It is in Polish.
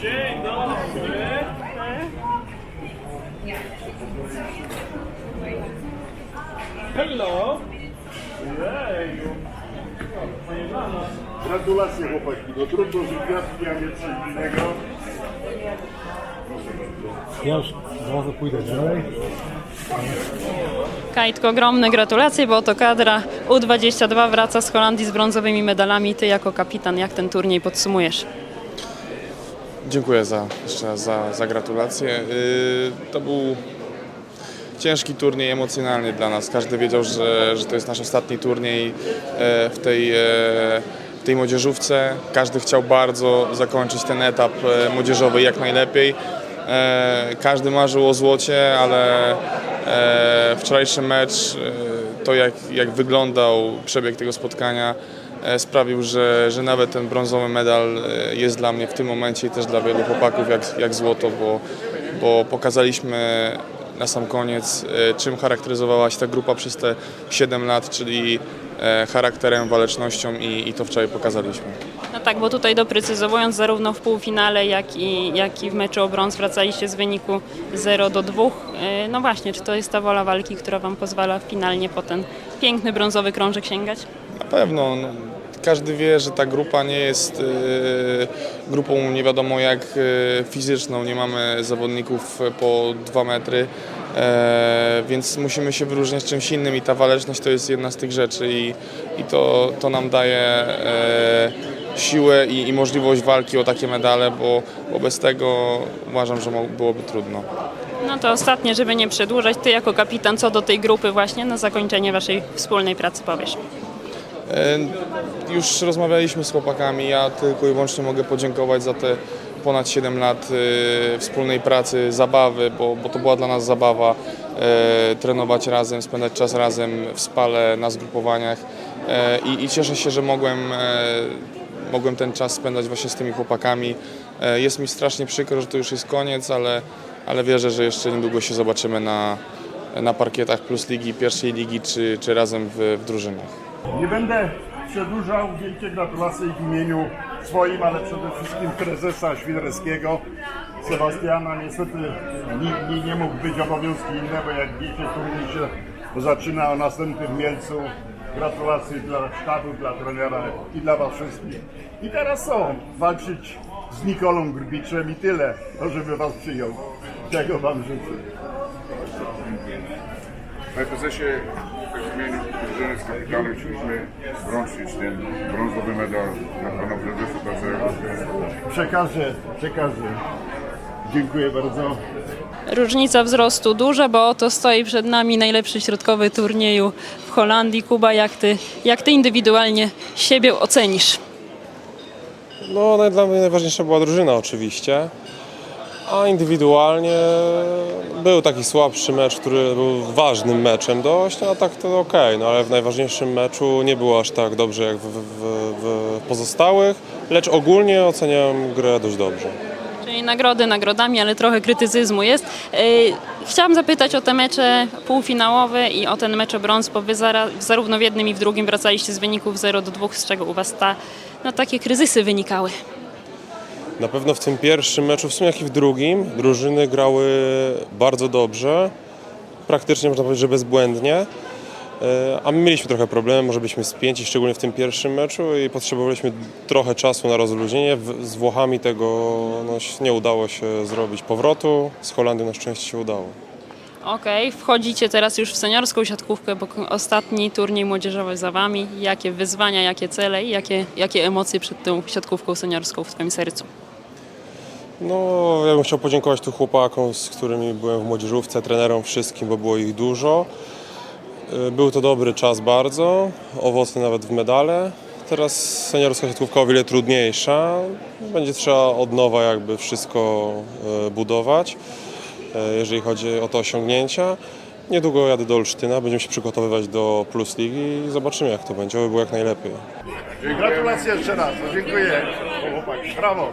Dzień dobry. Hello. Gratulacje chłopaki, no trudno z gwiazdki, a nie coś innego. Ja już zaraz pójdę dalej. Kajtko, ogromne gratulacje, bo oto kadra U22 wraca z Holandii z brązowymi medalami. Ty jako kapitan, jak ten turniej podsumujesz? Dziękuję za, jeszcze raz za, za gratulacje. Yy, to był ciężki turniej emocjonalny dla nas. Każdy wiedział, że, że to jest nasz ostatni turniej e, w tej, e, w tej młodzieżówce. Każdy chciał bardzo zakończyć ten etap młodzieżowy jak najlepiej. Każdy marzył o złocie, ale wczorajszy mecz, to jak, jak wyglądał przebieg tego spotkania, sprawił, że, że nawet ten brązowy medal e, jest dla mnie w tym momencie i też dla wielu chłopaków jak, jak złoto, bo, bo pokazaliśmy na sam koniec, e, czym charakteryzowała się ta grupa przez te 7 lat, czyli e, charakterem, walecznością i, i to wczoraj pokazaliśmy. No tak, bo tutaj doprecyzowując, zarówno w półfinale, jak i, jak i w meczu o brąz wracaliście z wyniku 0 do 2. Yy, No właśnie, czy to jest ta wola walki, która Wam pozwala finalnie po ten piękny brązowy krążek sięgać? Pewno. No, każdy wie, że ta grupa nie jest e, grupą nie wiadomo jak e, fizyczną. Nie mamy zawodników po 2 metry, e, więc musimy się wyróżniać czymś innym i ta waleczność to jest jedna z tych rzeczy i, i to, to nam daje e, siłę i, i możliwość walki o takie medale, bo, bo bez tego uważam, że byłoby trudno. No to ostatnie, żeby nie przedłużać, Ty jako kapitan, co do tej grupy właśnie na zakończenie Waszej wspólnej pracy powiesz? E, Już rozmawialiśmy z chłopakami, ja tylko i wyłącznie mogę podziękować za te ponad 7 lat e, wspólnej pracy, zabawy, bo, bo to była dla nas zabawa, e, trenować razem, spędzać czas razem w spale, na zgrupowaniach i, i cieszę się, że mogłem, mogłem ten czas spędzać właśnie z tymi chłopakami. Jest mi strasznie przykro, że to już jest koniec, ale, ale wierzę, że jeszcze niedługo się zobaczymy na, na parkietach Plus Ligi, pierwszej ligi czy, czy razem w, w drużynach. Nie będę przedłużał, wielkie gratulacje w imieniu swoim, ale przede wszystkim prezesa Świderskiego. Sebastiana niestety nie, nie, nie mógł być obowiązki inne, bo jak wiecie turniej się zaczyna o następnym Mielcu. Gratulacje dla sztabu, dla trenera i dla was wszystkich. I teraz są walczyć z Nikolą Grbiczem i tyle, żeby was przyjął. Czego wam życzę. Panie prezesie, w imieniu drużyny z kapitanem chcieliśmy wręczyć ten brązowy medal na pana prezesa Tacego. Przekażę, przekażę. Dziękuję bardzo. Różnica wzrostu duża, bo oto stoi przed nami najlepszy środkowy turnieju w Holandii. Kuba, jak ty, jak ty indywidualnie siebie ocenisz? No, dla mnie najważniejsza była drużyna oczywiście, a indywidualnie był taki słabszy mecz, który był ważnym meczem dość, a tak to okej, no ale w najważniejszym meczu nie było aż tak dobrze jak w, w, w pozostałych, lecz ogólnie oceniam grę dość dobrze. Czyli nagrody nagrodami, ale trochę krytycyzmu jest. Chciałam zapytać o te mecze półfinałowe i o ten mecz o brąz, bo wy zarówno w jednym i w drugim wracaliście z wyników 0 do 2, z czego u was ta, no, takie kryzysy wynikały. Na pewno w tym pierwszym meczu, w sumie jak i w drugim, drużyny grały bardzo dobrze, praktycznie można powiedzieć, że bezbłędnie. E, A my mieliśmy trochę problemy, może byliśmy spięci, szczególnie w tym pierwszym meczu i potrzebowaliśmy trochę czasu na rozluźnienie. Z Włochami tego no, nie udało się zrobić powrotu, z Holandią na szczęście się udało. Okej, wchodzicie teraz już w seniorską siatkówkę, bo ostatni turniej młodzieżowy za wami. Jakie wyzwania, jakie cele i jakie, jakie emocje przed tą siatkówką seniorską w twoim sercu? No, ja bym chciał podziękować tu chłopakom, z którymi byłem w młodzieżówce, trenerom wszystkim, bo było ich dużo. Y, Był to dobry czas bardzo, owocny nawet w medale. Teraz seniorska siatkówka o wiele trudniejsza. Będzie trzeba od nowa jakby wszystko y, budować, y, jeżeli chodzi o te osiągnięcia. Niedługo jadę do Olsztyna, będziemy się przygotowywać do Plus Ligi i zobaczymy jak to będzie, aby było jak najlepiej. Gratulacje jeszcze raz. Dziękuję. Chłopaki. Brawo.